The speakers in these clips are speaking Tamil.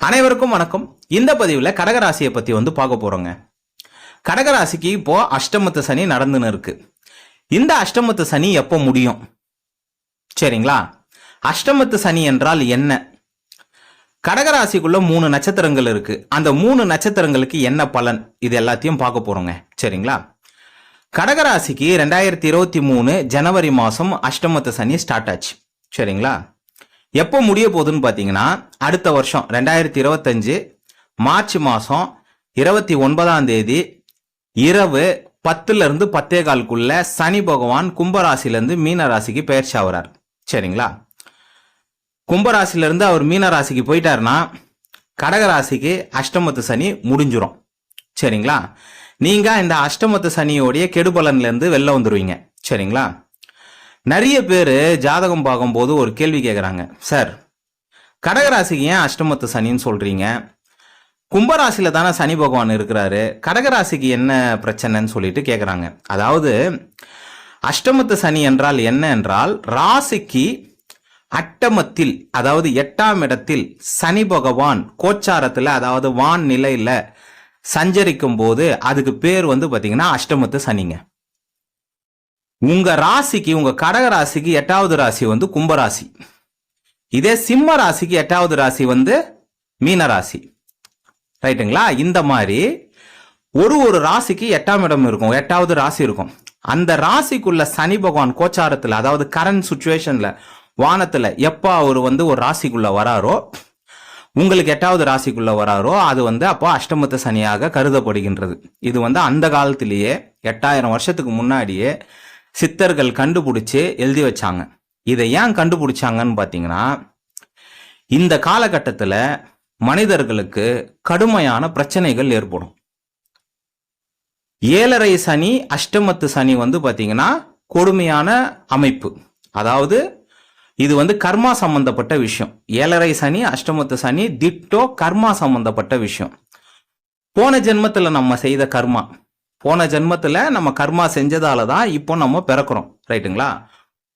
அனைவருக்கும் வணக்கம். இந்த பதிவில் கடகராசியை பற்றி வந்து பார்க்க போகிறோங்க கடகராசிக்கு இப்போ அஷ்டமத்து சனி நடந்துன்னு இருக்கு. இந்த அஷ்டமத்து சனி எப்போ முடியும்? சரிங்களா? அஷ்டமத்து சனி என்றால் என்ன? கடகராசிக்குள்ள மூணு நட்சத்திரங்கள் இருக்கு. அந்த மூணு நட்சத்திரங்களுக்கு என்ன பலன்? இது எல்லாத்தையும் பார்க்க போறோங்க. சரிங்களா? கடகராசிக்கு ரெண்டாயிரத்தி இருபத்தி மூணு ஜனவரி மாதம் அஷ்டமத்து சனி ஸ்டார்ட் ஆச்சு. சரிங்களா? எப்போ முடிய போகுதுன்னு பார்த்தீங்கன்னா அடுத்த வருஷம் ரெண்டாயிரத்தி இருபத்தஞ்சு மார்ச் மாதம் இருபத்தி ஒன்பதாம் தேதி இரவு பத்துலேருந்து பத்தே காலுக்குள்ள சனி பகவான் கும்பராசிலேருந்து மீன ராசிக்கு பயிற்சி ஆகிறார். சரிங்களா? கும்பராசிலேருந்து அவர் மீன ராசிக்கு போயிட்டாருன்னா கடகராசிக்கு அஷ்டமத்து சனி முடிஞ்சிடும் சரிங்களா? நீங்கள் இந்த அஷ்டமத்து சனியோடைய கெடுபலன்லேருந்து வெளில வந்துடுவீங்க சரிங்களா? நிறைய பேர் ஜாதகம் பார்க்கும்போது ஒரு கேள்வி கேட்குறாங்க சார் கடகராசிக்கு ஏன் அஷ்டமத்து சனின்னு சொல்கிறீங்க கும்பராசியில் தானே சனி பகவான் இருக்கிறாரு. கடகராசிக்கு என்ன பிரச்சனைன்னு சொல்லிட்டு கேட்குறாங்க அதாவது அஷ்டமத்து சனி என்றால் என்ன என்றால் ராசிக்கு அட்டமத்தில் அதாவது எட்டாம் இடத்தில் சனி பகவான் கோச்சாரத்தில் அதாவது வான் நிலையில் சஞ்சரிக்கும் போது அதுக்கு பேர் வந்து பார்த்தீங்கன்னா அஷ்டமத்து சனிங்க. உங்க ராசிக்கு உங்க கடக ராசிக்கு எட்டாவது ராசி வந்து கும்பராசி இதே சிம்ம ராசிக்கு எட்டாவது ராசி வந்து மீன ராசி. ரைட்டுங்களா? இந்த மாதிரி ஒரு ஒரு ராசிக்கு எட்டாம் இடம் இருக்கும் எட்டாவது ராசி இருக்கும். அந்த ராசிக்குள்ள சனி பகவான் கோச்சாரத்தில் அதாவது கரண்ட் சுச்சுவேஷன்ல வானத்துல எப்போ அவர் வந்து ஒரு ராசிக்குள்ள வராரோ உங்களுக்கு எட்டாவது ராசிக்குள்ள வராரோ அது வந்து அப்போ அஷ்டமத்து சனியாக கருதப்படுகின்றது. இது வந்து அந்த காலத்திலேயே எட்டாயிரம் வருஷத்துக்கு முன்னாடியே சித்தர்கள் கண்டுபிடிச்சு எழுதி வச்சாங்க. இதை ஏன் கண்டுபிடிச்சாங்கன்னு பார்த்தீங்கன்னா இந்த காலகட்டத்தில் மனிதர்களுக்கு கடுமையான பிரச்சனைகள் ஏற்படும். ஏழரை சனி அஷ்டமத்து சனி வந்து பார்த்தீங்கன்னா கொடுமையான அமைப்பு. அதாவது இது வந்து கர்மா சம்பந்தப்பட்ட விஷயம். ஏழரை சனி அஷ்டமத்து சனி திட்டோ கர்மா சம்பந்தப்பட்ட விஷயம். போன ஜென்மத்தில் நம்ம செய்த கர்மா. போன ஜென்மத்தில் நம்ம கர்மா செஞ்சதால தான் இப்போ நம்ம பிறக்கிறோம். ரைட்டுங்களா?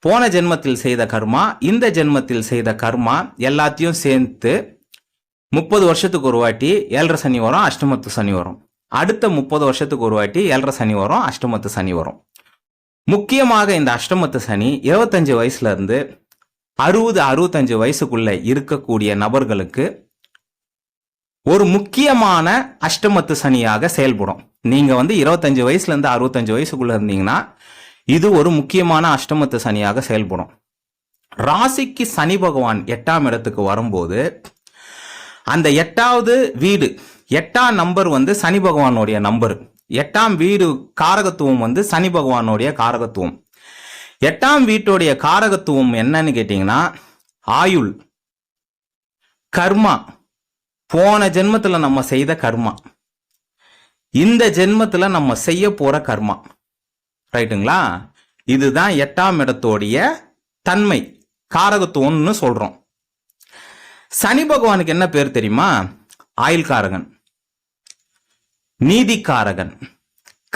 போன ஜென்மத்தில் செய்த கர்மா இந்த ஜென்மத்தில் செய்த கர்மா எல்லாத்தையும் சேர்த்து முப்பது வருஷத்துக்கு ஒரு வாட்டி ஏழரை சனி வரும் அஷ்டமத்து சனி வரும். அடுத்த முப்பது வருஷத்துக்கு ஒரு வாட்டி ஏழரை சனி வரும் அஷ்டமத்து சனி வரும். முக்கியமாக இந்த அஷ்டமத்து சனி இருபத்தஞ்சு வயசுல இருந்து அறுபது அறுபத்தஞ்சு வயசுக்குள்ள இருக்கக்கூடிய நபர்களுக்கு ஒரு முக்கியமான அஷ்டமத்து சனியாக செயல்படும். நீங்கள் வந்து இருபத்தஞ்சு வயசுலேருந்து அறுபத்தஞ்சு வயசுக்குள்ளே இருந்தீங்கன்னா இது ஒரு முக்கியமான அஷ்டமத்து சனியாக செயல்படும். ராசிக்கு சனி பகவான் எட்டாம் இடத்துக்கு வரும்போது அந்த எட்டாவது வீடு எட்டாம் நம்பர் வந்து சனி பகவானுடைய நம்பர். எட்டாம் வீடு காரகத்துவம் வந்து சனி பகவானுடைய காரகத்துவம். எட்டாம் வீட்டுடைய காரகத்துவம் என்னன்னு கேட்டிங்கன்னா ஆயுள் கர்மா. போன ஜென்மத்தில் நம்ம செய்த கர்மா. இந்த ஜென்மத்துல நம்ம செய்ய போற கர்மா. ரைட்டுங்களா இதுதான் எட்டாம் இடத்தோடைய தன்மை. காரகத்துவம்னு சொல்றோம். சனி பகவானுக்கு என்ன பேர் தெரியுமா? ஆயுள்காரகன். நீதிக்காரகன்.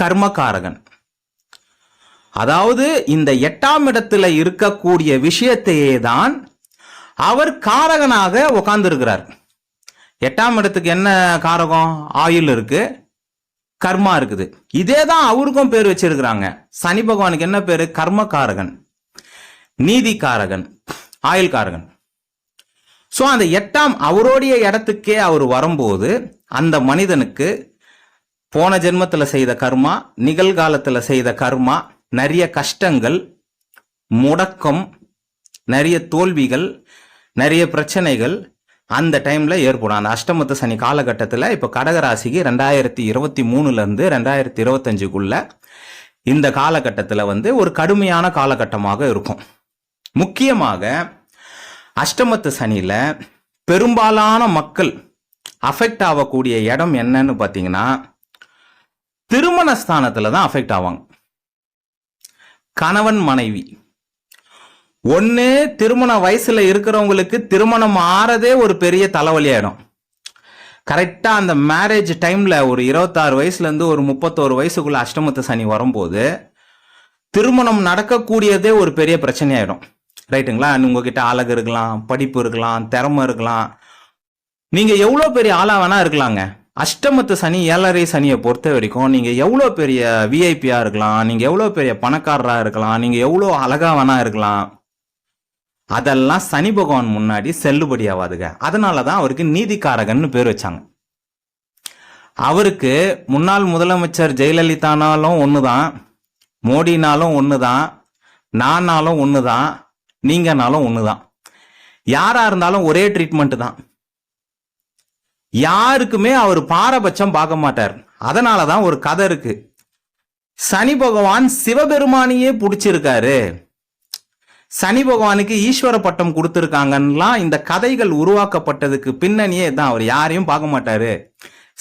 கர்மகாரகன் அதாவது இந்த எட்டாம் இடத்துல இருக்கக்கூடிய விஷயத்தையே தான் அவர் காரகனாக உட்கார்ந்துருக்கிறார் எட்டாம் இடத்துக்கு என்ன காரகம்? ஆயுள் இருக்கு. கர்மா இருக்குது. இதே தான் அவருக்கும் பேர் வச்சிருக்கிறாங்க. சனி பகவானுக்கு என்ன பேரு? கர்மகாரகன் நீதிக்காரகன். ஆயுள்காரகன். ஸோ அந்த எட்டாம் அவருடைய இடத்துக்கே அவர் வரும்போது அந்த மனிதனுக்கு போன ஜென்மத்தில் செய்த கர்மா நிகழ்காலத்தில் செய்த கர்மா நிறைய கஷ்டங்கள் முடக்கம் நிறைய தோல்விகள் நிறைய பிரச்சனைகள் அந்த டைம்ல ஏற்படும். அந்த அஷ்டமத்து சனி காலகட்டத்தில் இப்போ கடகராசிக்கு ரெண்டாயிரத்தி இருபத்தி மூணுலேருந்து ரெண்டாயிரத்தி இருபத்தஞ்சுக்குள்ள இந்த காலகட்டத்தில் வந்து ஒரு கடுமையான காலகட்டமாக இருக்கும். முக்கியமாக அஷ்டமத்து சனியில் பெரும்பாலான மக்கள் அஃபெக்ட் ஆகக்கூடிய இடம் என்னன்னு பார்த்தீங்கன்னா திருமண ஸ்தானத்தில் தான் அஃபெக்ட் ஆவாங்க. கணவன் மனைவி ஒன்று திருமண வயசில் இருக்கிறவங்களுக்கு திருமணம் ஆறதே ஒரு பெரிய தலைவலி ஆயிடும். கரெக்டாக அந்த மேரேஜ் டைமில் ஒரு இருபத்தாறு வயசுலேருந்து ஒரு முப்பத்தோரு வயசுக்குள்ள அஷ்டமத்து சனி வரும்போது திருமணம் நடக்கக்கூடியதே ஒரு பெரிய பிரச்சனையாயிடும் ரைட்டுங்களா உங்ககிட்ட அழகு இருக்கலாம் படிப்பு இருக்கலாம் திறமை இருக்கலாம். நீங்கள் எவ்வளோ பெரிய ஆளாக வேணா இருக்கலாங்க. அஷ்டமத்து சனி ஏழரை சனியை பொறுத்த வரைக்கும் நீங்கள் எவ்வளோ பெரிய விஐபியாக இருக்கலாம் நீங்கள் எவ்வளோ பெரிய பணக்காரராக இருக்கலாம் நீங்கள் எவ்வளோ அழகாக வேணா இருக்கலாம். அதெல்லாம் சனி பகவான் முன்னாடி செல்லுபடி ஆகாதுங்க அதனால தான் அவருக்கு நீதிக்காரகன்னு பேர் வச்சாங்க. அவருக்கு முன்னாள் முதலமைச்சர் ஜெயலலிதானாலும் ஒன்று தான் மோடினாலும் ஒன்று தான் நானாலும் ஒன்று தான் நீங்கனாலும் ஒன்று தான் யாராக இருந்தாலும் ஒரே ட்ரீட்மெண்ட் தான். யாருக்குமே அவர் பாரபட்சம் பார்க்க மாட்டார். அதனால தான் ஒரு கதை இருக்கு. சனி பகவான் சிவபெருமானையே பிடிச்சிருக்காரு. சனி பகவானுக்கு ஈஸ்வர பட்டம் கொடுத்துருக்காங்கலாம் இந்த கதைகள் உருவாக்கப்பட்டதுக்கு பின்னணியே தான் அவர் யாரையும் பார்க்க மாட்டாரு.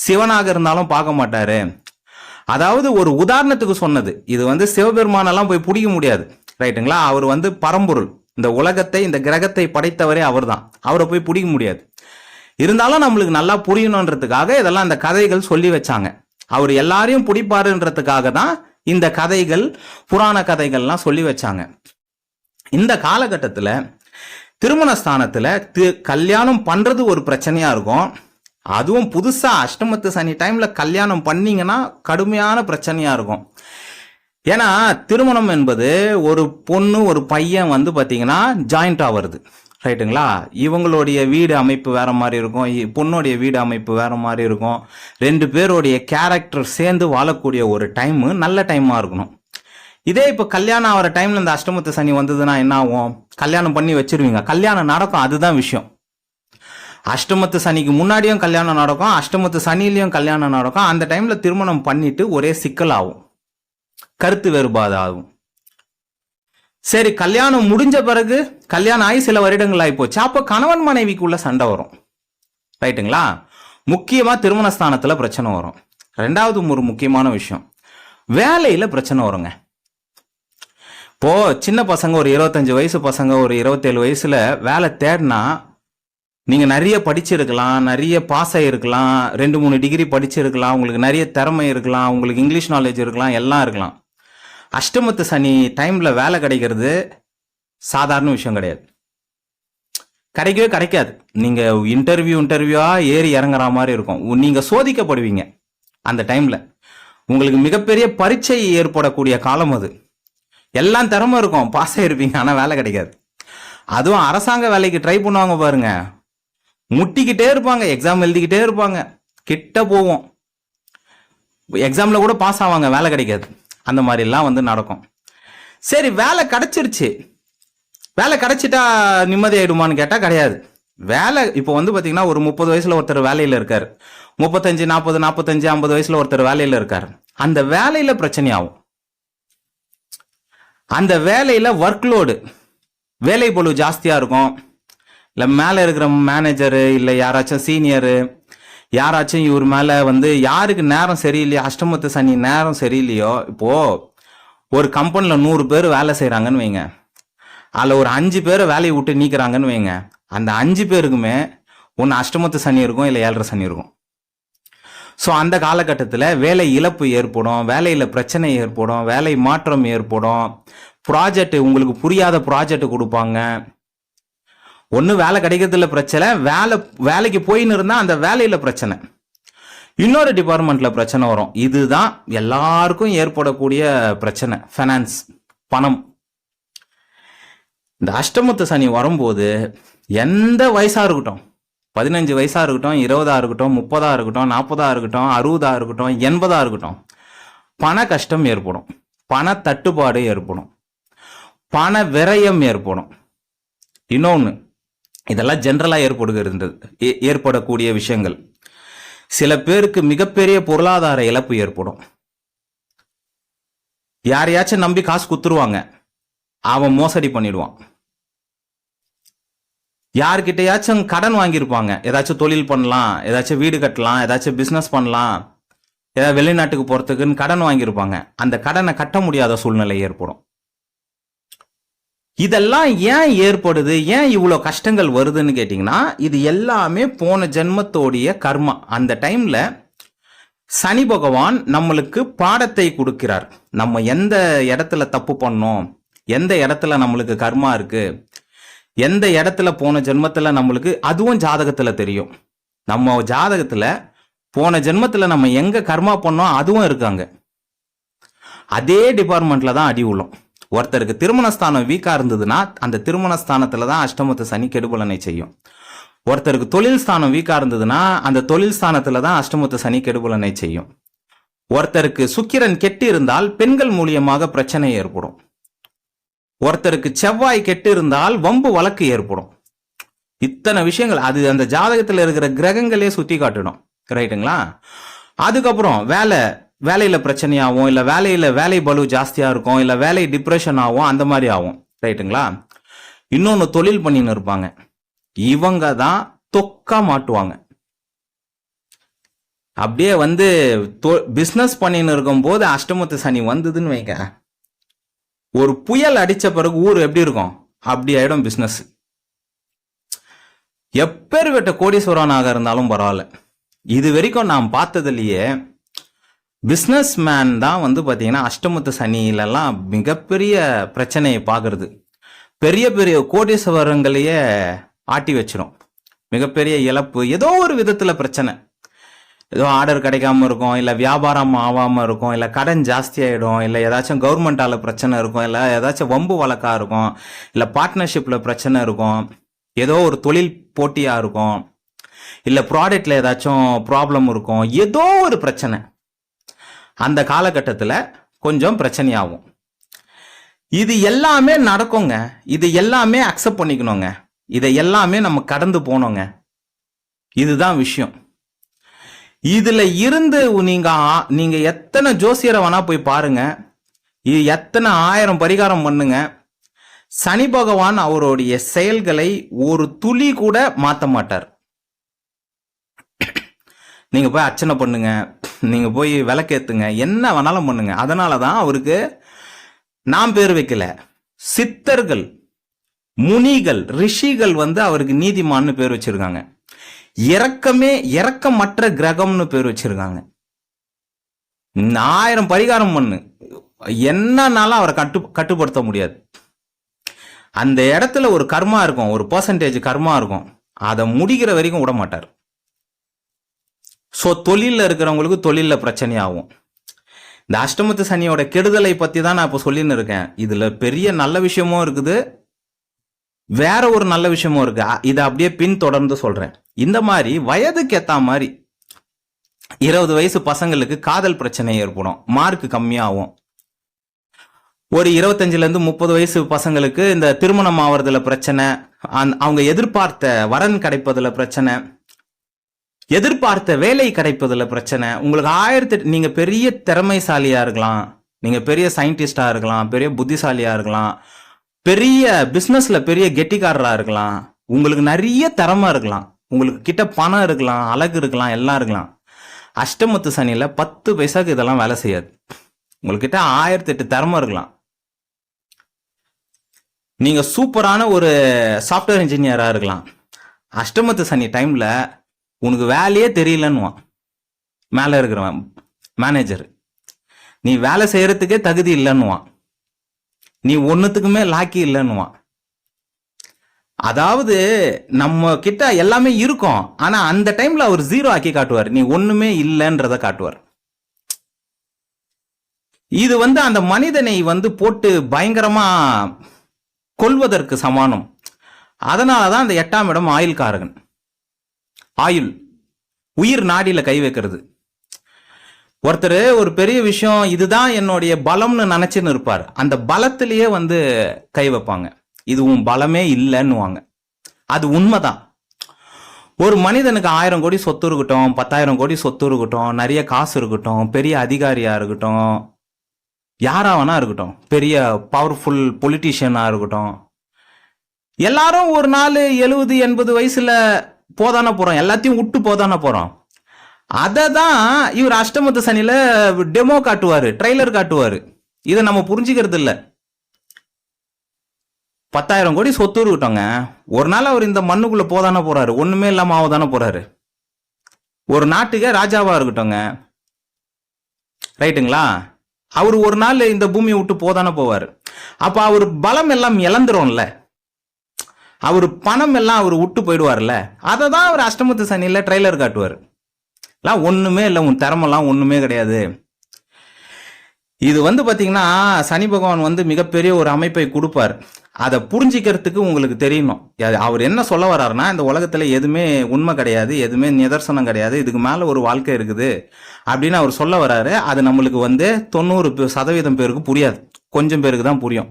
சிவனாக இருந்தாலும் பார்க்க மாட்டாரு. அதாவது ஒரு உதாரணத்துக்கு சொன்னது. இது வந்து சிவபெருமானெல்லாம் போய் பிடிக்க முடியாது. ரைட்டுங்களா? அவர் வந்து பரம்பொருள். இந்த உலகத்தை இந்த கிரகத்தை படைத்தவரே அவர்தான். அவரை போய் பிடிக்க முடியாது. இருந்தாலும் நம்மளுக்கு நல்லா புரியணுன்றதுக்காக இதெல்லாம் இந்த கதைகள் சொல்லி வச்சாங்க. அவர் எல்லாரையும் பிடிப்பாருன்றதுக்காக தான் இந்த கதைகள் புராண கதைகள்லாம் சொல்லி வச்சாங்க. இந்த காலகட்டத்தில் திருமண ஸ்தானத்தில் தி கல்யாணம் பண்ணுறது ஒரு பிரச்சனையாக இருக்கும். அதுவும் புதுசாக அஷ்டமத்து சனி டைமில் கல்யாணம் பண்ணிங்கன்னா கடுமையான பிரச்சனையாக இருக்கும். ஏன்னா திருமணம் என்பது ஒரு பொண்ணு ஒரு பையன் வந்து பார்த்தீங்கன்னா ஜாயிண்ட்டாக வருது. ரைட்டுங்களா? இவங்களுடைய வீடு அமைப்பு வேற மாதிரி இருக்கும். இ- பொண்ணுடைய வீடு அமைப்பு வேற மாதிரி இருக்கும். ரெண்டு பேருடைய கேரக்டர் சேர்ந்து வாழக்கூடிய ஒரு டைமு நல்ல டைமாக இருக்கணும். இதே இப்போ கல்யாணம் ஆகிற டைம்ல இந்த அஷ்டமத்து சனி வந்ததுன்னா என்ன ஆகும்? கல்யாணம் பண்ணி வச்சிருவீங்க. கல்யாணம் நடக்கும். அதுதான் விஷயம். அஷ்டமத்து சனிக்கு முன்னாடியும் கல்யாணம் நடக்கும். அஷ்டமத்து சனிலையும் கல்யாணம் நடக்கும். அந்த டைம்ல திருமணம் பண்ணிட்டு ஒரே சிக்கல் ஆகும். கருத்து வேறுபாடு ஆகும். சரி கல்யாணம் முடிஞ்ச பிறகு கல்யாணம் ஆகி சில வருடங்கள் ஆகி போச்சு. அப்போ கணவன் மனைவிக்குள்ள சண்டை வரும். ரைட்டுங்களா? முக்கியமாக திருமண ஸ்தானத்தில் பிரச்சனை வரும். ரெண்டாவது ஒரு முக்கியமான விஷயம். வேலையில் பிரச்சனை வருங்க. இப்போ சின்ன பசங்க ஒரு இருபத்தஞ்சு வயசு பசங்க ஒரு இருபத்தேழு வயசுல வேலை தேடினா நீங்கள் நிறைய படிச்சிருக்கலாம் நிறைய பாஸ் ஆகிருக்கலாம் ரெண்டு மூணு டிகிரி படிச்சிருக்கலாம் உங்களுக்கு நிறைய திறமை இருக்கலாம் உங்களுக்கு இங்கிலீஷ் நாலேஜ் இருக்கலாம் எல்லாம் இருக்கலாம். அஷ்டமத்து சனி டைமில் வேலை கிடைக்கிறது சாதாரண விஷயம் கிடையாது. கிடைக்கவே கிடைக்காது. நீங்கள் இன்டர்வியூ இன்டர்வியூவாக ஏறி இறங்குற மாதிரி இருக்கும். உ- சோதிக்கப்படுவீங்க அந்த டைமில் உங்களுக்கு மிகப்பெரிய பரீட்சை ஏற்படக்கூடிய காலம் அது. எல்லாம் திறமை இருக்கும். பாஸ் ஆயிருப்பீங்க. ஆனால் வேலை கிடைக்காது. அதுவும் அரசாங்க வேலைக்கு ட்ரை பண்ணுவாங்க பாருங்க. முட்டிக்கிட்டே இருப்பாங்க. எக்ஸாம் எழுதிக்கிட்டே இருப்பாங்க. கிட்ட போவோம். எக்ஸாமில் கூட பாஸ் ஆவாங்க. வேலை கிடைக்காது. அந்த மாதிரிலாம் வந்து நடக்கும். சரி வேலை கிடைச்சிருச்சு. வேலை கிடைச்சிட்டா நிம்மதி ஆயிடுமான்னு கேட்டால் கிடையாது. வேலை இப்போ வந்து பார்த்தீங்கன்னா ஒரு முப்பது வயசில் ஒருத்தர் வேலையில் இருக்கார். முப்பத்தஞ்சு நாற்பது நாற்பத்தஞ்சு ஐம்பது வயசில் ஒருத்தர் வேலையில் இருக்கார். அந்த வேலையில பிரச்சனையாகும் அந்த வேலையில் ஒர்க் லோடு வேலை பொழு ஜாஸ்தியாக இருக்கும். இல்லை மேலே இருக்கிற மேனேஜரு இல்லை யாராச்சும் சீனியரு யாராச்சும் இவர் மேலே வந்து யாருக்கு நேரம் சரியில்லையோ அஷ்டமத்து சனி நேரம் சரியில்லையோ இப்போது ஒரு கம்பெனியில் நூறு பேர் வேலை செய்கிறாங்கன்னு வைங்க. அதில் ஒரு அஞ்சு பேர் வேலையை விட்டு நீக்கிறாங்கன்னு வைங்க. அந்த அஞ்சு பேருக்குமே ஒன்று அஷ்டமத்து சனி இருக்கும் இல்லை ஏழரை சனி இருக்கும். ஸோ அந்த காலகட்டத்தில் வேலை இழப்பு ஏற்படும் வேலையில் பிரச்சனை ஏற்படும் வேலை மாற்றம் ஏற்படும். ப்ராஜெக்ட் உங்களுக்கு புரியாத ப்ராஜெக்ட் கொடுப்பாங்க. ஒன்று வேலை கிடைக்கிறதுல பிரச்சனை வேலை வேலைக்கு போயின்னு இருந்தால் அந்த வேலையில் பிரச்சனை. இன்னொரு டிபார்ட்மெண்ட்டில் பிரச்சனை வரும். இதுதான் எல்லாருக்கும் ஏற்படக்கூடிய பிரச்சனை. ஃபைனான்ஸ் பணம். இந்த அஷ்டமத்து சனி வரும்போது எந்த வயசாக இருக்கட்டும் பதினஞ்சு வயசாக இருக்கட்டும் இருபதாக இருக்கட்டும் முப்பதாக இருக்கட்டும் நாற்பதாக இருக்கட்டும் அறுபதாக இருக்கட்டும் எண்பதாக இருக்கட்டும் பண கஷ்டம் ஏற்படும் பண தட்டுப்பாடு ஏற்படும் பண விரயம் ஏற்படும். இன்னொன்று இதெல்லாம் ஜென்ரலாக ஏற்படுகிறது ஏ- ஏற்படக்கூடிய விஷயங்கள். சில பேருக்கு மிகப்பெரிய பொருளாதார இழப்பு ஏற்படும். யாரையாச்சும் நம்பி காசு குத்துருவாங்க அவன் மோசடி பண்ணிடுவான். யார்கிட்டயாச்சும் கடன் வாங்கியிருப்பாங்க. ஏதாச்சும் தொழில் பண்ணலாம் ஏதாச்சும் வீடு கட்டலாம் ஏதாச்சும் பிஸ்னஸ் பண்ணலாம் ஏதாவது வெளிநாட்டுக்கு போகிறதுக்குன்னு கடன் வாங்கியிருப்பாங்க. அந்த கடனை கட்ட முடியாத சூழ்நிலை ஏற்படும். இதெல்லாம் ஏன் ஏற்படுது? ஏன் இவ்வளோ கஷ்டங்கள் வருதுன்னு கேட்டிங்கன்னா இது எல்லாமே போன ஜென்மத்தோடைய கர்மா. அந்த டைமில் சனி பகவான் நம்மளுக்கு பாடத்தை கொடுக்கிறார். நம்ம எந்த இடத்துல தப்பு பண்ணோம்? எந்த இடத்துல நம்மளுக்கு கர்மா இருக்குது எந்த இடத்துல போன ஜென்மத்தில் நம்மளுக்கு அதுவும் ஜாதகத்தில் தெரியும். நம்ம ஜாதகத்தில் போன ஜென்மத்தில் நம்ம எங்கே கர்மா பண்ணோம் அதுவும் இருக்காங்க. அதே டிபார்ட்மெண்ட்ல தான் அடி உள்ளோம் ஒருத்தருக்கு திருமணஸ்தானம் வீக்காக இருந்ததுன்னா அந்த திருமணஸ்தானத்தில் தான் அஷ்டமத்து சனி கெடுபலனை செய்யும். ஒருத்தருக்கு தொழில் ஸ்தானம் வீக்காக இருந்ததுன்னா அந்த தொழில் ஸ்தானத்தில் தான் அஷ்டமத்து சனி கெடுபலனை செய்யும். ஒருத்தருக்கு சுக்கிரன் கெட்டு இருந்தால் பெண்கள் மூலியமாக பிரச்சனை ஏற்படும். ஒருத்தருக்கு செவ்வாய் கெட்டு இருந்தால் வம்பு வழக்கு ஏற்படும். இத்தனை விஷயங்கள் அது அந்த ஜாதகத்தில் இருக்கிற கிரகங்களே சுற்றி காட்டிடும் ரைட்டுங்களா அதுக்கப்புறம் வேலை வேலையில பிரச்சனையாகும் இல்ல வேலையில வேலை பலு ஜாஸ்தியா இருக்கும் இல்ல வேலை டிப்ரெஷன் ஆகும் அந்த மாதிரி ஆகும். ரைட்டுங்களா இன்னொன்னு தொழில் பண்ணின்னு இருப்பாங்க. இவங்க தான் தொக்கா மாட்டுவாங்க. அப்படியே வந்து பிசினஸ் பண்ணின்னு இருக்கும் போது அஷ்டமத்து சனி வந்ததுன்னு வைங்க. ஒரு புயல் அடித்த பிறகு ஊர் எப்படி இருக்கும்? அப்படி ஆயிடும் பிசினஸ் எப்பேர்பட்ட கோடீஸ்வரனாக இருந்தாலும் பரவாயில்ல. இது வரைக்கும் நான் பார்த்ததுலையே பிஸ்னஸ் மேன் தான் வந்து பார்த்தீங்கன்னா அஷ்டமத்து சனியிலலாம் மிகப்பெரிய பிரச்சனையை பார்க்கறது. பெரிய பெரிய கோடீஸ்வரங்களையே ஆட்டி வச்சிரும். மிகப்பெரிய இழப்பு ஏதோ ஒரு விதத்தில் பிரச்சனை. ஏதோ ஆர்டர் கிடைக்காம இருக்கும் இல்லை வியாபாரம் ஆகாமல் இருக்கும் இல்லை கடன் ஜாஸ்தி இல்லை ஏதாச்சும் கவர்மெண்டால் பிரச்சனை இருக்கும் இல்லை ஏதாச்சும் வம்பு வழக்கா இருக்கும் இல்லை பார்ட்னர்ஷிப்பில் பிரச்சனை இருக்கும் ஏதோ ஒரு தொழில் போட்டியாக இருக்கும் இல்லை ப்ராடக்டில் ஏதாச்சும் ப்ராப்ளம் இருக்கும் ஏதோ ஒரு பிரச்சனை. அந்த காலகட்டத்தில் கொஞ்சம் பிரச்சனையாகும். இது எல்லாமே நடக்குங்க. இது எல்லாமே அக்செப்ட் பண்ணிக்கணுங்க. இதை எல்லாமே நம்ம கடந்து போனோங்க. இதுதான் விஷயம். இதுல இருந்து நீங்க நீங்க எத்தனை ஜோசியரை வேணா போய் பாருங்க. இது எத்தனை ஆயிரம் பரிகாரம் பண்ணுங்க. சனி பகவான் அவருடைய செயல்களை ஒரு துளி கூட மாத்த மாட்டார். நீங்க போய் அர்ச்சனை பண்ணுங்க. நீங்க போய் விளக்கேத்துங்க. என்ன வேணாலும் பண்ணுங்க. அதனாலதான் அவருக்கு நாம் பேர் வைக்கல. சித்தர்கள் முனிகள் ரிஷிகள் வந்து அவருக்கு நீதிமான்னு பேர் வச்சிருக்காங்க. இரக்கமே இறக்கமற்ற கிரகம்னு பேர் வச்சிருக்காங்க. ஆயிரம் பரிகாரம் பண்ணு. என்னன்னாலும் அவரை கட்டு கட்டுப்படுத்த முடியாது. அந்த இடத்துல ஒரு கர்மா இருக்கும் ஒரு பர்சன்டேஜ் கர்மா இருக்கும். அதை முடிக்கிற வரைக்கும் விட மாட்டார். ஸோ தொழிலில் இருக்கிறவங்களுக்கு தொழிலில் பிரச்சனை ஆகும். இந்த அஷ்டமத்து சனியோட கெடுதலை பற்றி தான் நான் இப்போ சொல்லின்னு இருக்கேன். இதில் பெரிய நல்ல விஷயமும் இருக்குது. வேற ஒரு நல்ல விஷயமும் இருக்கு. இதை அப்படியே பின் தொடர்ந்து சொல்கிறேன் இந்த மாதிரி வயதுக்கு ஏற்ற மாதிரி இருபது வயசு பசங்களுக்கு காதல் பிரச்சனை ஏற்படும். மார்க் கம்மியாகும். ஒரு இருபத்தஞ்சுல இருந்து முப்பது வயசு பசங்களுக்கு இந்த திருமணம் ஆவறதுல பிரச்சனை அந் அவங்க எதிர்பார்த்த வரன் கிடைப்பதுல பிரச்சனை எதிர்பார்த்த வேலை கிடைப்பதுல பிரச்சனை. உங்களுக்கு ஆயிரத்தி நீங்கள் நீங்க பெரிய திறமைசாலியா இருக்கலாம் நீங்க பெரிய சயின்டிஸ்டா இருக்கலாம் பெரிய புத்திசாலியா இருக்கலாம் பெரிய பிசினஸ்ல பெரிய கெட்டிக்காரரா இருக்கலாம் உங்களுக்கு நிறைய திறமை இருக்கலாம். உங்களுக்கு கிட்ட பணம் இருக்கலாம் அழகு இருக்கலாம் எல்லாம் இருக்கலாம். அஷ்டமத்து சனியில் பத்து பைசாக்கு இதெல்லாம் வேலை செய்யாது. உங்கள்கிட்ட ஆயிரத்தி எட்டு திறமை இருக்கலாம். நீங்கள் சூப்பரான ஒரு சாஃப்ட்வேர் இன்ஜினியராக இருக்கலாம். அஷ்டமத்து சனி டைமில் உனக்கு வேலையே தெரியலன்னுவான். மேலே இருக்கிறவன் மேனேஜர் நீ வேலை செய்கிறதுக்கே தகுதி இல்லைன்னுவான். நீ ஒன்றுத்துக்குமே லாக்கி இல்லைன்னுவான். அதாவது நம்ம கிட்ட எல்லாமே இருக்கும் ஆனா அந்த டைம்ல அவர் ஜீரோ ஆக்கி காட்டுவார். நீ ஒண்ணுமே இல்லைன்றத காட்டுவார். இது வந்து அந்த மனிதனை வந்து போட்டு பயங்கரமா கொள்வதற்கு சமானம். அதனாலதான் அந்த எட்டாம் இடம் ஆயுள் காரகன் ஆயுள் உயிர் நாடியில கை வைக்கிறது. ஒருத்தர் ஒரு பெரிய விஷயம் இதுதான் என்னுடைய பலம்னு நினைச்சுன்னு இருப்பார். அந்த பலத்திலேயே வந்து கை வைப்பாங்க. இது உன் பலமே இல்லைன்னுவாங்க. அது உண்மைதான். ஒரு மனிதனுக்கு ஆயிரம் கோடி சொத்து இருக்கட்டும் பத்தாயிரம் கோடி சொத்து இருக்கட்டும் நிறைய காசு இருக்கட்டும் பெரிய அதிகாரியா இருக்கட்டும் யாரா வேணா இருக்கட்டும் பெரிய பவர்ஃபுல் பொலிட்டீஷியனா இருக்கட்டும். எல்லாரும் ஒரு நாள் எழுபது எண்பது வயசுல போதான போறோம். எல்லாத்தையும் விட்டு போதான போறோம். அதை தான் இவர் அஷ்டமத்து சனியில டெமோ காட்டுவாரு ட்ரைலர் காட்டுவாரு. இதை நம்ம புரிஞ்சுக்கிறது இல்லை பத்தாயிரம் கோடி சொத்து இருக்கட்டோங்க ஒரு நாள் அவர் இந்த மண்ணுக்குள்ள போதானே போறாரு. ஒண்ணுமே இல்லாம ஆவதானே போறாரு. ஒரு நாட்டுக்கே ராஜாவா இருக்கட்டோங்க ரைட்டுங்களா? அவர் ஒரு நாள் இந்த பூமியை விட்டு போதானே போவார். அப்ப அவர் பலம் எல்லாம் இழந்துரும்ல. அவர் பணம் எல்லாம் அவர் விட்டு போயிடுவார்ல அதை தான் அவர் அஷ்டமத்து சனியில் ட்ரைலர் காட்டுவார். எல்லாம் ஒண்ணுமே இல்லை உன் திறமெல்லாம் ஒண்ணுமே கிடையாது. இது வந்து பார்த்தீங்கன்னா சனி பகவான் வந்து மிகப்பெரிய ஒரு அமைப்பை கொடுப்பார். அதை புரிஞ்சிக்கிறதுக்கு உங்களுக்கு தெரியணும். அவர் என்ன சொல்ல வர்றாருன்னா இந்த உலகத்தில் எதுவுமே உண்மை கிடையாது எதுவுமே நிதர்சனம் கிடையாது இதுக்கு மேலே ஒரு வாழ்க்கை இருக்குது அப்படின்னு அவர் சொல்ல வர்றாரு. அது நம்மளுக்கு வந்து தொண்ணூறு சதவீதம் பேருக்கு புரியாது. கொஞ்சம் பேருக்கு தான் புரியும்.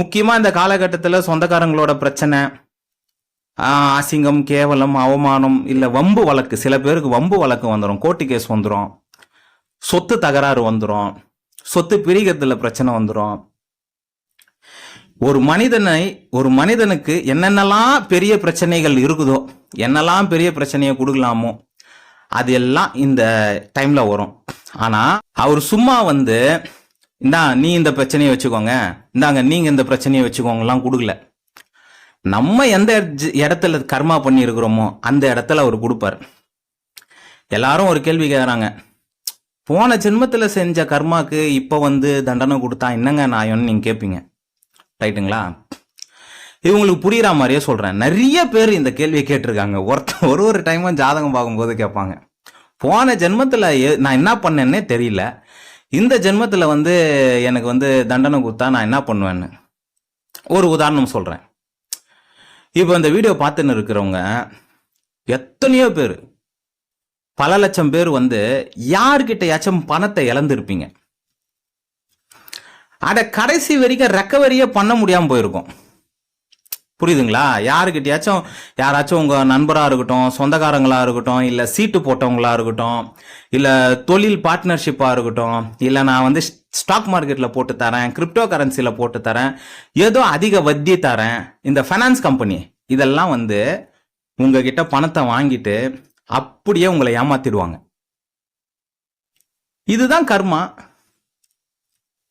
முக்கியமாக இந்த காலகட்டத்தில் சொந்தக்காரங்களோட பிரச்சனை அசிங்கம் கேவலம் அவமானம் இல்லை வம்பு வழக்கு சில பேருக்கு வம்பு வழக்கு வந்துடும் கோர்ட்டு கேஸ் வந்துடும் சொத்து தகராறு வந்துடும் சொத்து பிரிகிறதுல பிரச்சனை வந்துடும் ஒரு மனிதனை ஒரு மனிதனுக்கு என்னென்னலாம் பெரிய பிரச்சனைகள் இருக்குதோ என்னெல்லாம் பெரிய பிரச்சனையை கொடுக்கலாமோ அது எல்லாம் இந்த டைம்ல வரும். ஆனா அவர் சும்மா வந்து இந்தா நீ இந்த பிரச்சனையை வச்சுக்கோங்க. இந்தாங்க நீங்க இந்த பிரச்சனையை வச்சுக்கோங்கலாம் கொடுக்கல. நம்ம எந்த இடத்துல கர்மா பண்ணி இருக்கிறோமோ அந்த இடத்துல அவர் கொடுப்பார். எல்லாரும் ஒரு கேள்வி கேட்குறாங்க போன ஜென்மத்தில் செஞ்ச கர்மாக்கு இப்போ வந்து தண்டனை கொடுத்தா என்னங்க நாயம்னு நீங்கள் கேட்பீங்க ரைட்டுங்களா? இவங்களுக்கு புரியுற மாதிரியே சொல்கிறேன் நிறைய பேர் இந்த கேள்வியை கேட்டிருக்காங்க. ஒருத்த ஒரு ஒரு டைமும் ஜாதகம் பார்க்கும்போது கேட்பாங்க. போன ஜென்மத்தில் எ- நான் என்ன பண்ணேன்னே தெரியல. இந்த ஜென்மத்தில் வந்து எனக்கு வந்து தண்டனை கொடுத்தா நான் என்ன பண்ணுவேன்னு? ஒரு உதாரணம் சொல்கிறேன் இப்போ இந்த வீடியோ பார்த்துன்னு இருக்கிறவங்க எத்தனையோ பேர் பல லட்சம் பேர் வந்து யார்கிட்டயாச்சும் பணத்தை இழந்திருப்பீங்க. அட கடைசி வரைக்கும் ரெக்கவரியே பண்ண முடியாமல் போயிருக்கும். புரியுதுங்களா? யாருக்கிட்டையாச்சும் யாராச்சும் உங்கள் நண்பராக இருக்கட்டும் சொந்தக்காரங்களாக இருக்கட்டும் இல்லை சீட்டு போட்டவங்களாக இருக்கட்டும் இல்லை தொழில் பார்ட்னர்ஷிப்பாக இருக்கட்டும் இல்லை நான் வந்து ஸ்டாக் மார்க்கெட்டில் போட்டு தரேன் கிரிப்டோ கரன்சியில் போட்டு தரேன் ஏதோ அதிக வட்டி தரேன் இந்த ஃபைனான்ஸ் கம்பெனி இதெல்லாம் வந்து உங்ககிட்ட பணத்தை வாங்கிட்டு அப்படியே உங்களை ஏமாத்திடுவாங்க. இதுதான் கர்மா.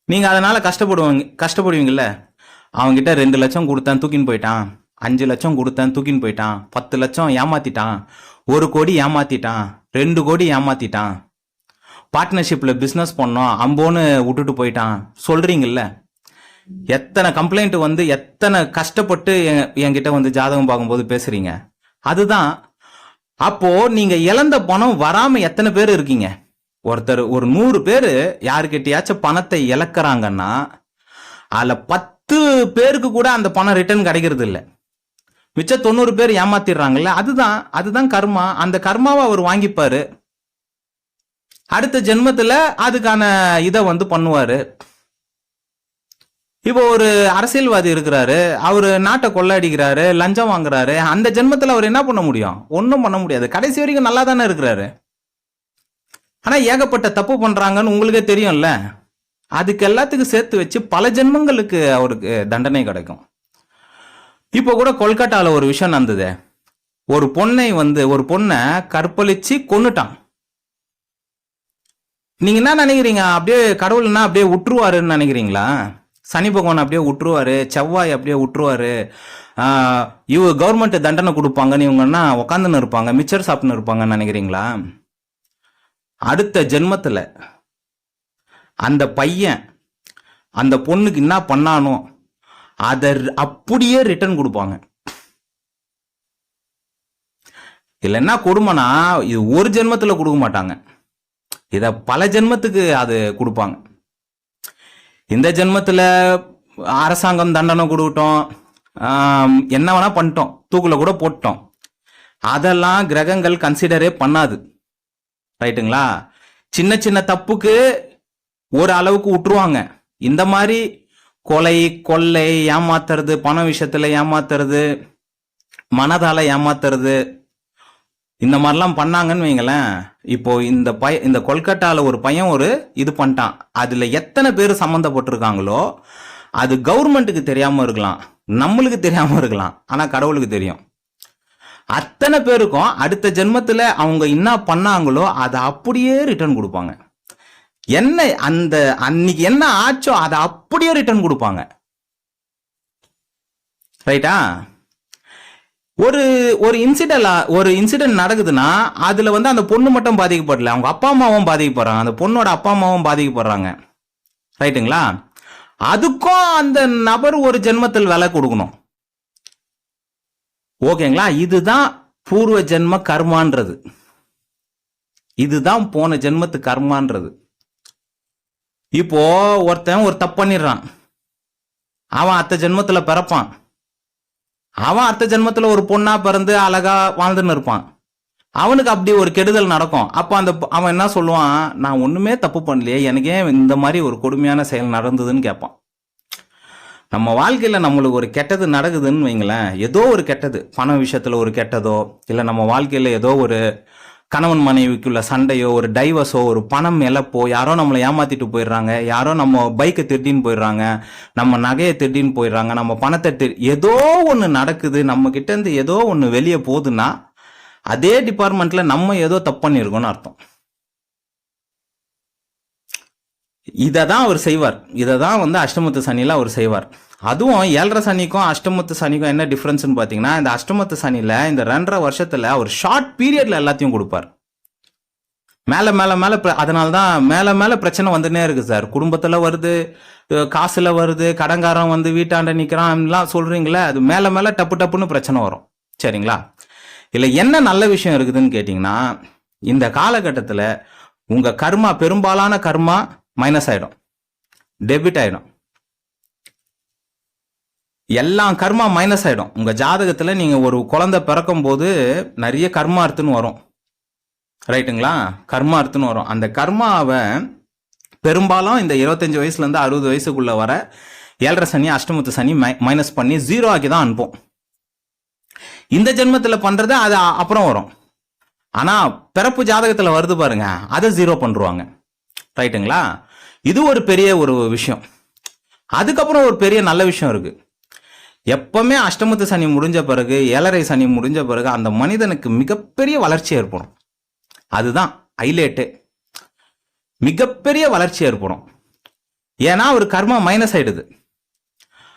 நீங்க அதனால கஷ்டப்படுவாங்க கஷ்டப்படுவீங்கல்ல? அவங்கிட்ட ரெண்டு லட்சம் கொடுத்தேன் தூக்கின்னு போயிட்டான். அஞ்சு லட்சம் கொடுத்தேன் தூக்கின்னு போயிட்டான். பத்து லட்சம் ஏமாத்திட்டான். ஒரு கோடி ஏமாத்திட்டான். ரெண்டு கோடி ஏமாத்திட்டான். பார்ட்னர்ஷிப்ல பிஸ்னஸ் பண்ணோம் அம்போன்னு விட்டுட்டு போயிட்டான். சொல்றீங்கல்ல? எத்தனை கம்ப்ளைண்ட் வந்து எத்தனை கஷ்டப்பட்டு என்கிட்ட வந்து ஜாதகம் பார்க்கும்போது பேசுறீங்க? அதுதான் அப்போ நீங்க இழந்த பணம் வராம எத்தனை பேர் இருக்கீங்க? ஒருத்தர் ஒரு நூறு பேர் யாருக்கிட்டயாச்சும் பணத்தை இழக்கிறாங்கன்னா அதுல பத்து பேருக்கு கூட அந்த பணம் ரிட்டர்ன் கிடைக்கிறது இல்லை. மிச்ச தொண்ணூறு பேர் ஏமாத்திடுறாங்கல்ல அதுதான் அதுதான் கர்மா. அந்த கர்மாவை அவர் வாங்கிப்பாரு. அடுத்த ஜென்மத்துல அதுக்கான இதை வந்து பண்ணுவாரு. இப்போ ஒரு அரசியல்வாதி இருக்கிறாரு அவர் நாட்டை கொள்ளையடிக்கிறாரு லஞ்சம் வாங்குறாரு அந்த ஜென்மத்தில் அவர் என்ன பண்ண முடியும்? ஒன்றும் பண்ண முடியாது. கடைசி வரைக்கும் நல்லா தானே இருக்கிறாரு. ஆனால் ஏகப்பட்ட தப்பு பண்ணுறாங்கன்னு உங்களுக்கே தெரியும்ல. அதுக்கு எல்லாத்துக்கும் சேர்த்து வச்சு பல ஜென்மங்களுக்கு அவருக்கு தண்டனை கிடைக்கும். இப்போ கூட கொல்கட்டாவில் ஒரு விஷயம் நடந்தது. ஒரு பொண்ணை வந்து ஒரு பொண்ணை கற்பழிச்சு கொன்னுட்டான். நீங்க என்ன நினைக்கிறீங்க? அப்படியே கடவுள்னா அப்படியே விட்டுருவாருன்னு நினைக்கிறீங்களா? சனி பகவான் அப்படியே விட்டுருவாரு செவ்வாய் அப்படியே விட்டுருவாரு இவ கவர்மெண்ட் தண்டனை கொடுப்பாங்கன்னு இவங்கன்னா உக்காந்துன்னு இருப்பாங்க மிச்சர் சாப்பிட்டுன்னு இருப்பாங்கன்னு நினைக்கிறீங்களா? அடுத்த ஜென்மத்தில் அந்த பையன் அந்த பொண்ணுக்கு என்ன பண்ணானோ அதை அப்படியே ரிட்டர்ன் கொடுப்பாங்க. இதில் என்ன கொடுமைனா இது ஒரு ஜென்மத்தில் கொடுக்க மாட்டாங்க. இதை பல ஜென்மத்துக்கு அது கொடுப்பாங்க. இந்த ஜென்மத்தில் அரசாங்கம் தண்டனை கொடுக்கட்டும் என்ன வேணா பண்ணிட்டோம். தூக்கில் கூட போட்டோம் அதெல்லாம் கிரகங்கள் கன்சிடரே பண்ணாது. ரைட்டுங்களா? சின்ன சின்ன தப்புக்கு ஒரு அளவுக்கு விட்டுருவாங்க. இந்த மாதிரி கொலை கொள்ளை ஏமாத்துறது பண விஷயத்துல ஏமாத்துறது மனதால ஏமாத்துறது இந்த மாதிரிலாம் பண்ணாங்கன்னு வைங்களேன். இப்போ இந்த பய இந்த கொல்கட்டாவில் ஒரு பையன் ஒரு இது பண்ணிட்டான். அதில் எத்தனை பேர் சம்மந்தப்பட்டிருக்காங்களோ அது கவர்மெண்ட்டுக்கு தெரியாமல் இருக்கலாம். நம்மளுக்கு தெரியாமல் இருக்கலாம். ஆனால் கடவுளுக்கு தெரியும். அத்தனை பேருக்கும் அடுத்த ஜென்மத்தில் அவங்க என்ன பண்ணாங்களோ அதை அப்படியே ரிட்டர்ன் கொடுப்பாங்க. என்ன அந்த அன்னைக்கு என்ன ஆச்சோ அதை அப்படியே ரிட்டர்ன் கொடுப்பாங்க. ரைட்டா ஒரு ஒரு இன்சிடென்ட் ஒரு இன்சிடென்ட் நடக்குதுன்னா அதில் வந்து அந்த பொண்ணு மட்டும் பாதிக்கப்படல. அவங்க அப்பா அம்மாவும் பாதிக்கப்படுறாங்க. அந்த பொண்ணோட அப்பா அம்மாவும் பாதிக்கப்படுறாங்க. ரைட்டுங்களா? அதுக்கும் அந்த நபர் ஒரு ஜென்மத்தில் விலை கொடுக்கணும். ஓகேங்களா? இதுதான் பூர்வ ஜென்ம கர்மான்றது. இதுதான் போன ஜென்மத்து கர்மான்றது. இப்போ ஒருத்தன் ஒரு தப்பு பண்ணிடுறான். அவன் அத்த ஜென்மத்தில் பிறப்பான். அவன் அடுத்த ஜென்மத்தில் ஒரு பொண்ணா பிறந்து அழகா வாழ்ந்துன்னு இருப்பான். அவனுக்கு அப்படி ஒரு கெடுதல் நடக்கும். அப்போ அந்த அவன் என்ன சொல்லுவான்? நான் ஒண்ணுமே தப்பு பண்ணலையே எனக்கு ஏன் இந்த மாதிரி ஒரு கொடுமையான செயல் நடந்ததுன்னு கேட்பான். நம்ம வாழ்க்கையில நம்மளுக்கு ஒரு கெட்டது நடக்குதுன்னு வைங்களேன் ஏதோ ஒரு கெட்டது. பண விஷயத்துல ஒரு கெட்டதோ இல்லை நம்ம வாழ்க்கையில ஏதோ ஒரு கணவன் மனைவிக்குள்ள சண்டையோ ஒரு டைவர்ஸோ ஒரு பணம் இழப்போ யாரோ நம்மளை ஏமாத்திட்டு போயிடுறாங்க. யாரோ நம்ம பைக்கை திருடின்னு போயிடுறாங்க. நம்ம நகையை திருடின்னு போயிடுறாங்க. நம்ம பணத்தை திரு ஏதோ ஒன்று நடக்குது. நம்ம கிட்ட இருந்து ஏதோ ஒன்று வெளியே போகுதுன்னா அதே டிபார்ட்மெண்ட்ல நம்ம ஏதோ தப்பு பண்ணியிருக்கோம்னு அர்த்தம். இதை தான் அவர் செய்வார். இதை தான் வந்து அஷ்டமத்து சனியில் அவர் செய்வார். அதுவும் ஏழரை சனிக்கும் அஷ்டமத்து சனிக்கும் என்ன டிஃப்ரென்ஸ்னு பார்த்தீங்கன்னா இந்த அஷ்டமத்து சனியில் இந்த ரெண்டரை வருஷத்தில் அவர் ஷார்ட் பீரியடில் எல்லாத்தையும் கொடுப்பார். மேலே மேலே மேலே அதனால தான் மேலே மேலே பிரச்சனை வந்துனே இருக்குது சார். குடும்பத்தில் வருது காசில் வருது கடங்காரன் வந்து வீட்டாண்ட நிற்கிறான் சொல்கிறீங்களே அது மேலே மேலே டப்பு டப்புன்னு பிரச்சனை வரும். சரிங்களா? இல்லை என்ன நல்ல விஷயம் இருக்குதுன்னு கேட்டிங்கன்னா இந்த காலகட்டத்தில் உங்கள் கர்மா பெரும்பாலான கர்மா மைனஸ் ஆயிடும். டெபிட் ஆயிடும். எல்லாம் கர்மா மைனஸ் ஆயிடும். உங்க ஜாதகத்துல நீங்க ஒரு குழந்தை பிறக்கும் போது நிறைய கர்மார்த்துன்னு வரும். ரைட்டுங்களா கர்மார்த்துன்னு வரும். அந்த கர்மாவை பெரும்பாலும் இந்த இருபத்தஞ்சு வயசுல இருந்து அறுபது வயசுக்குள்ள வர ஏழரை சனி அஷ்டமத்து சனி மை மைனஸ் பண்ணி ஜீரோ ஆக்கி தான் அனுப்பும். இந்த ஜென்மத்தில் பண்ணுறது அது அப்புறம் வரும். ஆனால் பிறப்பு ஜாதகத்தில் வருது பாருங்க. அதை ஜீரோ பண்ணுருவாங்க. ரைட்டுங்களா இது ஒரு பெரிய ஒரு விஷயம். அதுக்கப்புறம் ஒரு பெரிய நல்ல விஷயம் இருக்கு. எப்பவுமே அஷ்டமத்து சனி முடிஞ்ச பிறகு ஏழரை சனி முடிஞ்ச பிறகு அந்த மனிதனுக்கு மிகப்பெரிய வளர்ச்சி ஏற்படும். அதுதான் ஹைலைட்டு மிகப்பெரிய வளர்ச்சி ஏற்படும். ஏன்னா அவர் கர்மா மைனஸ் ஆயிடுது.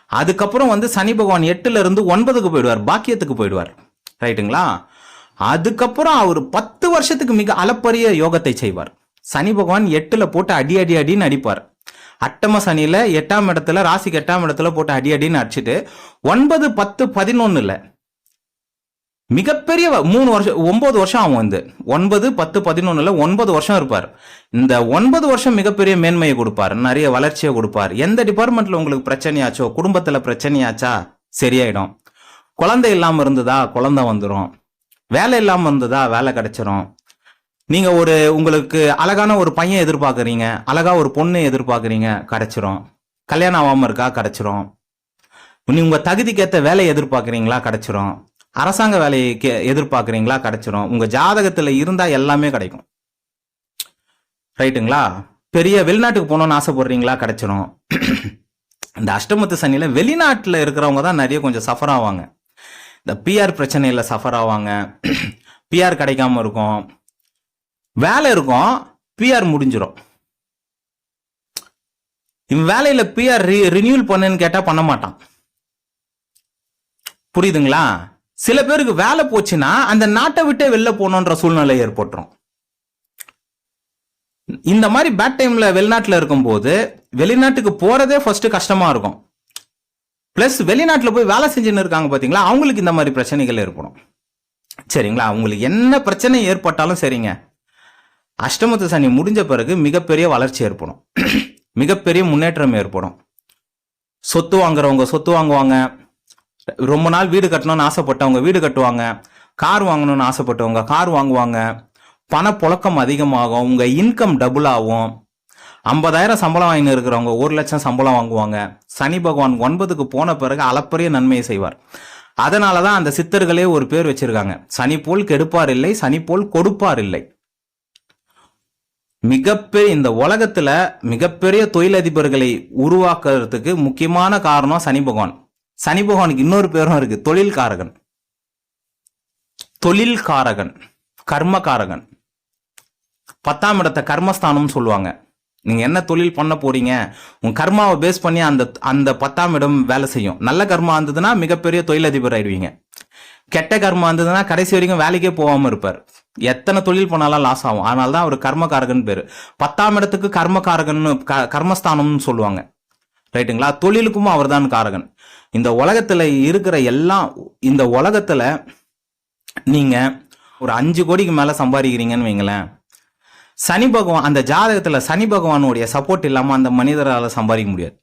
அதுக்கப்புறம் வந்து சனி பகவான் எட்டுல இருந்து ஒன்பதுக்கு போயிடுவார். பாக்கியத்துக்கு போயிடுவார். ரைட்டுங்களா அதுக்கப்புறம் அவர் பத்து வருஷத்துக்கு மிக அளப்பரிய யோகத்தை செய்வார். சனி பகவான் எட்டுல போட்டு அடி அடி அடின்னு அடிப்பார். அட்டம சனியில எட்டாம் இடத்துல ராசிக்கு எட்டாம் இடத்துல போட்டு அடி அடின்னு அடிச்சுட்டு ஒன்பது பத்து பதினொன்னுல மிகப்பெரிய மூணு வருஷம் ஒன்பது வருஷம் ஆகும் வந்து. ஒன்பது பத்து பதினொன்னுல ஒன்பது வருஷம் இருப்பார். இந்த ஒன்பது வருஷம் மிகப்பெரிய மேன்மையை கொடுப்பார். நிறைய வளர்ச்சியை கொடுப்பார். எந்த டிபார்ட்மெண்ட்ல உங்களுக்கு பிரச்சனையாச்சோ குடும்பத்துல பிரச்சனையாச்சா சரியாயிடும். குழந்தை இல்லாம இருந்ததா குழந்தை வந்துடும் வேலை இல்லாம இருந்ததா வேலை கிடைச்சிரும். நீங்க ஒரு உங்களுக்கு அழகான ஒரு பையன் எதிர்பார்க்குறீங்க. அழகா ஒரு பொண்ணு எதிர்பார்க்குறீங்க. கிடைச்சிரும். கல்யாணம் ஆகாம இருக்கா? கிடைச்சிரும். நீ உங்க தகுதிக்கேற்ற வேலையை எதிர்பார்க்குறீங்களா? கிடைச்சிரும். அரசாங்க வேலையை எதிர்பார்க்குறீங்களா? கிடைச்சிரும். உங்க ஜாதகத்துல இருந்தா எல்லாமே கிடைக்கும். ரைட்டுங்களா? பெரிய வெளிநாட்டுக்கு போகணும்னு ஆசைப்படுறீங்களா? கிடைச்சிரும். இந்த அஷ்டமத்து சனியில வெளிநாட்டில் இருக்கிறவங்க தான் நிறைய கொஞ்சம் சஃபர் ஆவாங்க. இந்த பிஆர் பிரச்சனையில சஃபர் ஆவாங்க. பிஆர் கிடைக்காம இருக்கும். வேலை இருக்கும் பிஆர் முடிஞ்சிடும் இவன் வேலையில பிஆர் ரினியூல் பண்ணுன்னு கேட்டா பண்ண மாட்டான். புரியுதுங்களா? சில பேருக்கு வேலை போச்சுன்னா அந்த நாட்டை விட்டே வெளில போகணுன்ற சூழ்நிலை ஏற்பட்டுரும். இந்த மாதிரி பேட் டைம்ல வெளிநாட்டில் இருக்கும்போது வெளிநாட்டுக்கு போறதே ஃபர்ஸ்ட் கஷ்டமா இருக்கும். பிளஸ் வெளிநாட்டில் போய் வேலை செஞ்சுன்னு இருக்காங்க பார்த்தீங்களா அவங்களுக்கு இந்த மாதிரி பிரச்சனைகள் ஏற்படும். சரிங்களா? அவங்களுக்கு என்ன பிரச்சனை ஏற்பட்டாலும் சரிங்க. அஷ்டமத்து சனி முடிஞ்ச பிறகு மிகப்பெரிய வளர்ச்சி ஏற்படும். மிகப்பெரிய முன்னேற்றம் ஏற்படும். சொத்து வாங்குறவங்க சொத்து வாங்குவாங்க. ரொம்ப நாள் வீடு கட்டணும்னு ஆசைப்பட்டவங்க வீடு கட்டுவாங்க. கார் வாங்கணும்னு ஆசைப்பட்டவங்க கார் வாங்குவாங்க. பணப்புழக்கம் அதிகமாகும். உங்கள் இன்கம் டபுள் ஆகும். ஐம்பதாயிரம் சம்பளம் வாங்கின்னு இருக்கிறவங்க ஒரு லட்சம் சம்பளம் வாங்குவாங்க. சனி பகவான் ஒன்பதுக்கு போன பிறகு அளப்பரிய நன்மையை செய்வார். அதனால தான் அந்த சித்தர்களே ஒரு பேர் வச்சிருக்காங்க. சனி போல் கெடுப்பார் இல்லை சனி போல் கொடுப்பார் இல்லை. மிகப்பெரிய இந்த உலகத்துல மிகப்பெரிய தொழிலதிபர்களை உருவாக்குறதுக்கு முக்கியமான காரணம் சனி பகவான். சனி பகவானுக்கு இன்னொரு பேரும் இருக்கு தொழில்காரகன். தொழில்காரகன் கர்மகாரகன். பத்தாம் இடத்தை கர்மஸ்தானம்னு சொல்லுவாங்க. நீங்க என்ன தொழில் பண்ண போறீங்க? உங்க கர்மாவை பேஸ் பண்ணி அந்த அந்த பத்தாம் இடம் வேலை செய்யும். நல்ல கர்மா இருந்ததுன்னா மிகப்பெரிய தொழிலதிபர் ஆயிடுவீங்க. கெட்ட கர்மா இருந்ததுன்னா கடைசி வரைக்கும் வேலைக்கே போகாம இருப்பார். எத்தனை தொழில் பண்ணாலும் லாஸ் ஆகும். அதனால தான் அவர் கர்மகாரகன் பேர். பத்தாம் இடத்துக்கு கர்மகாரகன் கர்மஸ்தானம்னு சொல்லுவாங்க. ரைட்டுங்களா? தொழிலுக்கும் அவர் தான் காரகன். இந்த உலகத்தில் இருக்கிற எல்லாம் இந்த உலகத்தில் நீங்கள் ஒரு அஞ்சு கோடிக்கு மேலே சம்பாதிக்கிறீங்கன்னு வைங்களேன். சனி பகவான் அந்த ஜாதகத்தில் சனி பகவானுடைய சப்போர்ட் இல்லாமல் அந்த மனிதரால் சம்பாதிக்க முடியாது.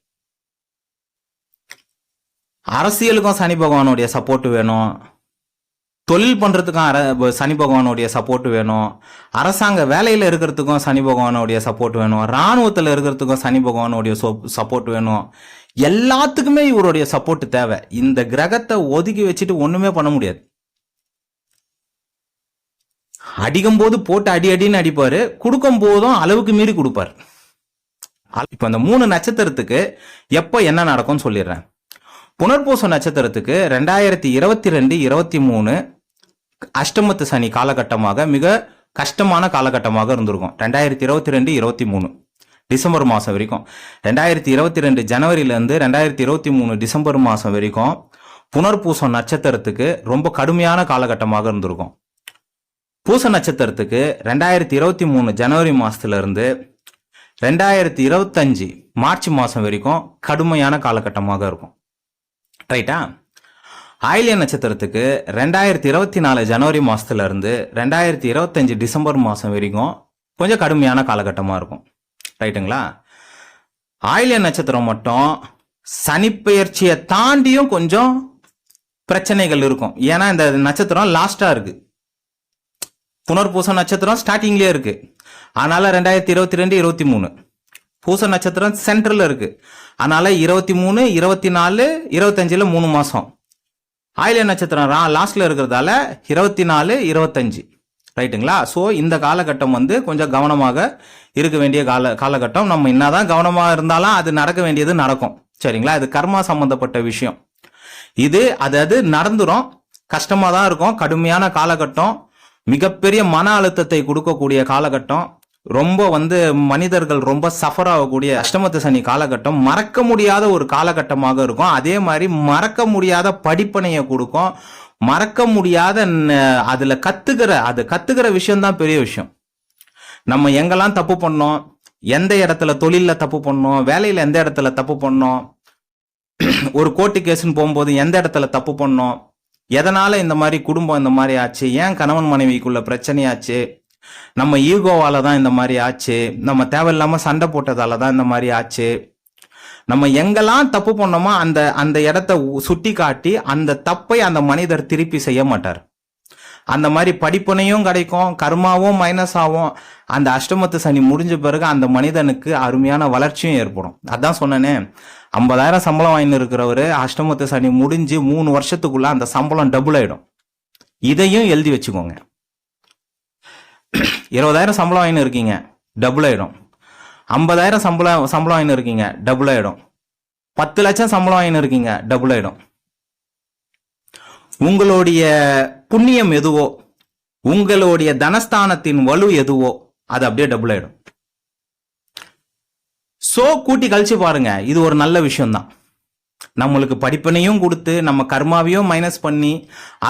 அரசியலுக்கும் சனி பகவானுடைய சப்போர்ட் வேணும். தொழில் பண்ணுறதுக்கும் அர சனி பகவானுடைய சப்போர்ட் வேணும். அரசாங்க வேலையில் இருக்கிறதுக்கும் சனி பகவானுடைய சப்போர்ட் வேணும். இராணுவத்தில் இருக்கிறதுக்கும் சனி பகவானுடைய சப்போர்ட் வேணும். எல்லாத்துக்குமே இவருடைய சப்போர்ட் தேவை. இந்த கிரகத்தை ஒதுக்கி வச்சுட்டு ஒன்றுமே பண்ண முடியாது. அடிக்கும் போது போட்டு அடி அடின்னு அடிப்பாரு. கொடுக்கும் போதும் அளவுக்கு மீறி கொடுப்பார். இப்போ அந்த மூணு நட்சத்திரத்துக்கு எப்போ என்ன நடக்கும்னு சொல்லிடுறேன். புனர்பூச நட்சத்திரத்துக்கு ரெண்டாயிரத்தி இருபத்தி ரெண்டு இருபத்தி மூணு அஷ்டமத்து சனி காலகட்டமாக மிக கஷ்டமான காலகட்டமாக இருந்திருக்கும். ரெண்டாயிரத்தி இருபத்தி ரெண்டு இருபத்தி மூணு டிசம்பர் மாதம் வரைக்கும். ரெண்டாயிரத்தி இருபத்தி ரெண்டு ஜனவரியிலேருந்து ரெண்டாயிரத்தி இருபத்தி மூணு டிசம்பர் மாதம் வரைக்கும் புனர்பூசம் நட்சத்திரத்துக்கு ரொம்ப கடுமையான காலகட்டமாக இருந்திருக்கும். பூச நட்சத்திரத்துக்கு ரெண்டாயிரத்தி இருபத்தி மூணு ஜனவரி மாதத்துலேருந்து ரெண்டாயிரத்தி இருபத்தஞ்சு மார்ச் மாதம் வரைக்கும் கடுமையான காலகட்டமாக இருக்கும். ரைட்டா ஆயிலிய நட்சத்திரத்துக்கு ரெண்டாயிரத்தி இருபத்தி நாலு ஜனவரி மாசத்துல இருந்து ரெண்டாயிரத்தி இருபத்தஞ்சு டிசம்பர் மாசம் வரைக்கும் கொஞ்சம் கடுமையான காலகட்டமாக இருக்கும். ரைட்டுங்களா ஆயிலிய நட்சத்திரம் மட்டும் சனிப்பெயர்ச்சியை தாண்டியும் கொஞ்சம் பிரச்சனைகள் இருக்கும். ஏன்னா இந்த நட்சத்திரம் லாஸ்டா இருக்கு. புனர்பூச நட்சத்திரம் ஸ்டார்டிங்லேயே இருக்கு. அதனால ரெண்டாயிரத்தி இருபத்தி ரெண்டு இருபத்தி மூணு பூச நட்சத்திரம் சென்ட்ரல் இருக்கு. அதனால இருபத்தி மூணு இருபத்தி நாலு இருபத்தஞ்சில் மூணு மாசம். ஆயில நட்சத்திரம் லாஸ்ட்ல இருக்கிறதால இருபத்தி நாலு இருபத்தஞ்சு. ரைட்டுங்களா? ஸோ இந்த காலகட்டம் வந்து கொஞ்சம் கவனமாக இருக்க வேண்டிய கால காலகட்டம். நம்ம என்னதான் கவனமாக இருந்தாலும் அது நடக்க வேண்டியது நடக்கும். சரிங்களா? இது கர்மா சம்பந்தப்பட்ட விஷயம். இது அது அது நடந்துரும். கஷ்டமாக தான் இருக்கும். கடுமையான காலகட்டம். மிகப்பெரிய மன அழுத்தத்தை கொடுக்கக்கூடிய காலகட்டம். ரொம்ப வந்து மனிதர்கள் ரொம்ப சஃபர் ஆகக்கூடிய அஷ்டமத்து சனி காலகட்டம் மறக்க முடியாத ஒரு காலகட்டமாக இருக்கும். அதே மாதிரி மறக்க முடியாத படிப்பனையை கொடுக்கும். மறக்க முடியாத அதில் அதுல கத்துக்கிற அது கத்துக்கிற விஷயம்தான் பெரிய விஷயம். நம்ம எங்கெல்லாம் தப்பு பண்ணோம் எந்த இடத்துல தொழிலில் தப்பு பண்ணோம் வேலையில் எந்த இடத்துல தப்பு பண்ணோம் ஒரு கோர்ட்டு கேஸுன்னு போகும்போது எந்த இடத்துல தப்பு பண்ணோம் எதனால இந்த மாதிரி குடும்பம் இந்த மாதிரி ஆச்சு ஏன் கணவன் மனைவிக்குள்ள பிரச்சனையாச்சு நம்ம ஈகோவால தான் இந்த மாதிரி ஆச்சு. நம்ம தேவையில்லாம சண்டை போட்டதால தான் இந்த மாதிரி ஆச்சு. நம்ம எங்கெல்லாம் தப்பு பண்ணோமோ அந்த அந்த இடத்த சுட்டி காட்டி அந்த தப்பை அந்த மனிதர் திருப்பி செய்ய மாட்டார். அந்த மாதிரி படிப்பனையும் கிடைக்கும் கர்மாவும் மைனஸ் ஆகும். அந்த அஷ்டமத்து சனி முடிஞ்ச பிறகு அந்த மனிதனுக்கு அருமையான வளர்ச்சியும் ஏற்படும். அதான் சொன்னேனே ஐம்பதாயிரம் சம்பளம் வாங்கின்னு இருக்கிறவரு அஷ்டமத்து சனி முடிஞ்சு மூணு வருஷத்துக்குள்ள அந்த சம்பளம் டபுள் ஆயிடும். இதையும் எழுதி வச்சுக்கோங்க. இருபதாயிரம் சம்பளம் வாங்கினு இருக்கீங்க டபுள் ஆயிடும். ஐம்பதாயிரம் சம்பளம் சம்பளம் வாங்கினு இருக்கீங்க டபுள் ஆயிடும். பத்து லட்சம் சம்பளம் வாங்கினு இருக்கீங்க டபுள் ஆயிடும். உங்களுடைய புண்ணியம் எதுவோ உங்களுடைய தனஸ்தானத்தின் வலு எதுவோ அது அப்படியே டபுள் ஆயிடும். சோ கூட்டி கழிச்சு பாருங்க இது ஒரு நல்ல விஷயம்தான். நம்மளுக்கு படிப்பினையும் கொடுத்து நம்ம கர்மாவையும் மைனஸ் பண்ணி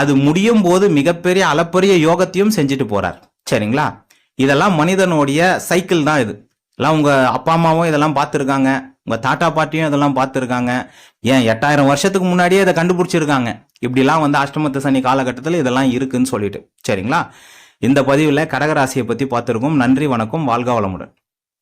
அது முடியும் போது மிகப்பெரிய அளப்பரிய யோகத்தையும் செஞ்சுட்டு போறார். சரிங்களா? இதெல்லாம் மனிதனுடைய சைக்கிள் தான் இது. எல்லாம் உங்க அப்பா அம்மாவும் இதெல்லாம் பார்த்துருக்காங்க. உங்க தாத்தா பாட்டியும் இதெல்லாம் பார்த்துருக்காங்க. ஏன் எட்டாயிரம் வருஷத்துக்கு முன்னாடியே இதை கண்டுபிடிச்சிருக்காங்க. இப்படிலாம் வந்து அஷ்டமத்து சனி காலகட்டத்தில் இதெல்லாம் இருக்குன்னு சொல்லிட்டு. சரிங்களா? இந்த பதிவில் கடகராசியை பற்றி பார்த்துருக்கோம். நன்றி வணக்கம். வாழ்க வளமுடன்.